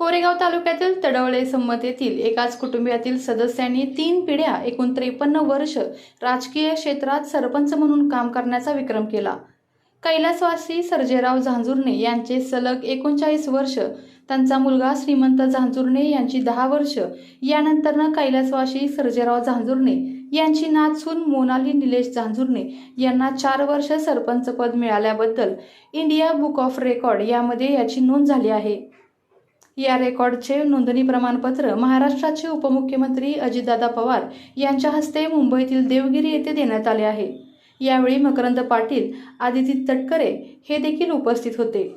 कोरेगाव तालुक्यातील तडवळे संमतेतील एकाच कुटुंबियातील सदस्यांनी तीन पिढ्या एकूण त्रेपन्न वर्ष राजकीय क्षेत्रात सरपंच म्हणून काम करण्याचा विक्रम केला. कैलासवासी सर्जेराव झांजुर्णे यांचे सलग एकोणचाळीस वर्ष त्यांचा मुलगा श्रीमंत झांजुर्णे यांची दहा वर्ष यानंतरनं कैलासवासी सर्जेराव झांजुर्णे यांची नाचून मोनाली निलेश झांजुर्णे यांना चार वर्ष सरपंच पद मिळाल्याबद्दल इंडिया बुक ऑफ रेकॉर्ड यामध्ये याची नोंद झाली आहे. या रेकॉर्डचे नोंदणी प्रमाणपत्र महाराष्ट्राचे उपमुख्यमंत्री अजितदादा पवार यांच्या हस्ते मुंबईतील देवगिरी येथे देण्यात आले आहे. यावेळी मकरंद पाटील आदिती तटकरे हे देखील उपस्थित होते.